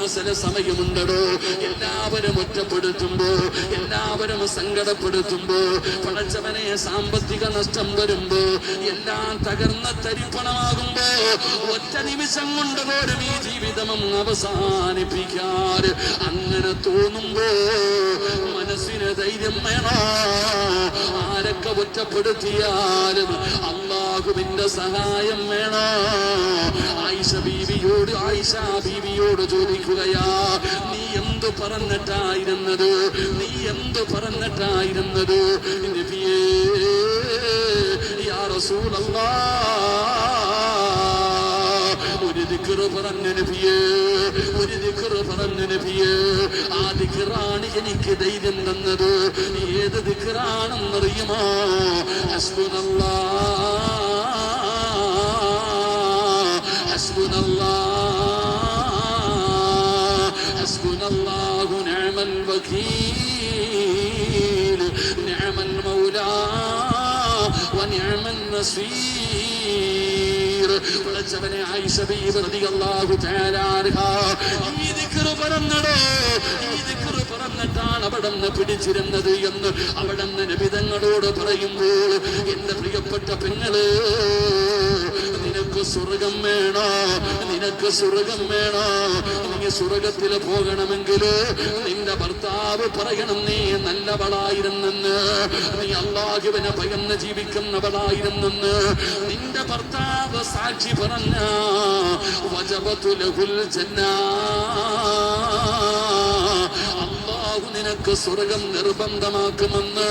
പോകുന്ന ചില സമയമുണ്ടോ എല്ലാവരും ഒറ്റപ്പെടുത്തുമ്പോ എല്ലാവരും സങ്കടപ്പെടുത്തുമ്പോ പടച്ചവനെ സാമ്പത്തിക നഷ്ടം വരുമ്പോ എല്ലാം തകർന്ന തരിപ്പണമാകുമ്പോ ഒറ്റ നിമിഷം കൊണ്ട് പോലും ഈ ജീവിതം അവസാനിപ്പിക്കാറ് അങ്ങനെ തോന്നുമ്പോ മനസ്സിന് ധൈര്യം വേണോ. ആരൊക്കെ ഒറ്റപ്പെടുത്തിയാലും അള്ളാഹുവിന്റെ സഹായം വേണോ? ആയിഷ ബീവിയോട് ആയിഷ ബീവിയോട് ചോദിക്കുകയാ നീ എന്ത് പറഞ്ഞിട്ടായിരുന്നത്? നീ എന്ത് പറഞ്ഞിട്ടായിരുന്നത്? ഒരു ദിക്കറ് പറഞ്ഞു നബിയേ ഒരു ദിക്കറ് പറഞ്ഞു നബിയേ ആ ദിക്കറാണ് എനിക്ക് ധൈര്യം തന്നത്. ഏത് ദിക്കറാണെന്നറിയുമോ അസ്ബുനല്ലാ അസ്ബുനല്ലാ അസ്ബുനല്ലാഹു നിഅമൽ വകീൽ നിഅമൽ മൗലാ വനിഅമൽ നസീർ. വിളിച്ചവനെ ആയിഷ ബീബി റളിയല്ലാഹു തആല അൻഹാ ഈ ദിക്ർ പറഞ്ഞടോ ഈ പറഞ്ഞിട്ടാണ് അവിടെന്ന് പിടിച്ചിരുന്നത് എന്ന് അവിടെന്ന് നബിതങ്ങളോട് പറയുമ്പോൾ എന്റെ പ്രിയപ്പെട്ട പെങ്ങൾ നിനക്ക് സ്വർഗം വേണോ? നിനക്ക് സ്വർഗം വേണോ? നീ സ്വർഗത്തിൽ പോകണമെങ്കിൽ നിന്റെ ഭർത്താവ് പറയണം നീ നല്ലവളായിരുന്നെന്ന്. നീ അള്ളാഹുവിനെ ഭയന്ന് ജീവിക്കുന്നവളായിരുന്നെന്ന്. നിന്റെ ഭർത്താവ് സാക്ഷി പറഞ്ഞ വജബത്തുലഹുൽ ജന്ന. നിനക്ക് സ്വർഗം നിർബന്ധമാക്കുമെന്ന്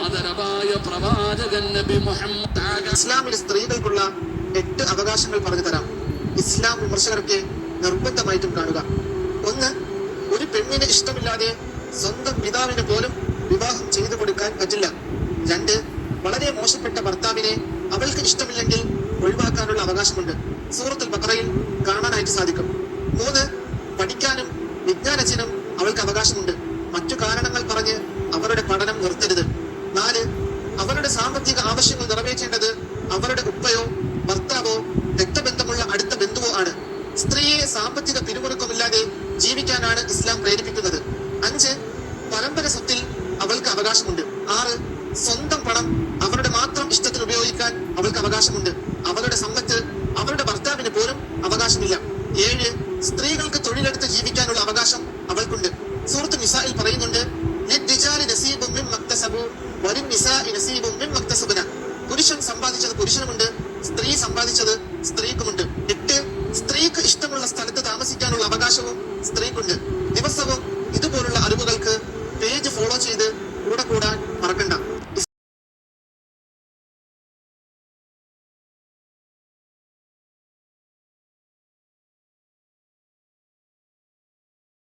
ആദരവായ പ്രവാചകൻ നബി മുഹമ്മദ്. ഇസ്ലാമിൽ സ്ത്രീകൾക്കുള്ള എട്ട് അവകാശങ്ങൾ പറഞ്ഞു തരാം. ഇസ്ലാം വിമർശകർക്ക് നിർബന്ധമായിട്ടും കാണുക. ഒന്ന് ഒരു പെണ്ണിന് ഇഷ്ടമില്ലാതെ സ്വന്തം പിതാവിന് പോലും വിവാഹം ചെയ്തു കൊടുക്കാൻ പറ്റില്ല. രണ്ട് വളരെ മോശപ്പെട്ട ഭർത്താവിനെ അവൾക്ക് ഇഷ്ടമില്ലെങ്കിൽ ഒഴിവാക്കാനുള്ള അവകാശമുണ്ട്. സൂറത്തുൽ ബക്രയിൽ കാണാനായിട്ട് സാധിക്കും. മൂന്ന് പഠിക്കാനും വിജ്ഞാനത്തിനും അവൾക്ക് അവകാശമുണ്ട്. മറ്റു കാരണങ്ങൾ പറഞ്ഞ് അവരുടെ പഠനം നിർത്തരുത്. നാല് അവരുടെ സാമ്പത്തിക ആവശ്യങ്ങൾ നിറവേറ്റേണ്ടത് അവരുടെ ഉപ്പയോ ഭർത്താവോ രക്തബന്ധമുള്ള അടുത്ത ബന്ധുവോ ആണ്. സ്ത്രീയെ സാമ്പത്തിക പിരിമുറുക്കമില്ലാതെ ജീവിക്കാനാണ് ഇസ്ലാം പ്രേരിപ്പിക്കുന്നത്. അഞ്ച് പരമ്പര സ്വത്തിൽ അവൾക്ക് അവകാശമുണ്ട്. ആറ് സ്വന്തം പണം അവരുടെ മാത്രം ഇഷ്ടത്തിന് ഉപയോഗിക്കാൻ അവൾക്ക് അവകാശമുണ്ട്. അവരുടെ സമ്പത്ത് അവരുടെ ഭർത്താവിന് പോലും അവകാശമില്ല. ഏഴ് സ്ത്രീകൾക്ക് തൊഴിലെടുത്ത് ജീവിക്കാനുള്ള അവകാശം അവൾക്കുണ്ട്. സൂറത്ത് നിസായിൽ പുരുഷൻ സമ്പാദിച്ചത് പുരുഷനുമുണ്ട് സ്ത്രീ സമ്പാദിച്ചത് സ്ത്രീക്കുമുണ്ട്. എട്ട് സ്ത്രീക്ക് ഇഷ്ടമുള്ള സ്ഥലത്ത് താമസിക്കാനുള്ള അവകാശവും സ്ത്രീക്കുണ്ട്. ദിവസവും ഇതുപോലുള്ള അറിവുകൾക്ക് പേജ് ഫോളോ ചെയ്ത് കൂടെ കൂടാൻ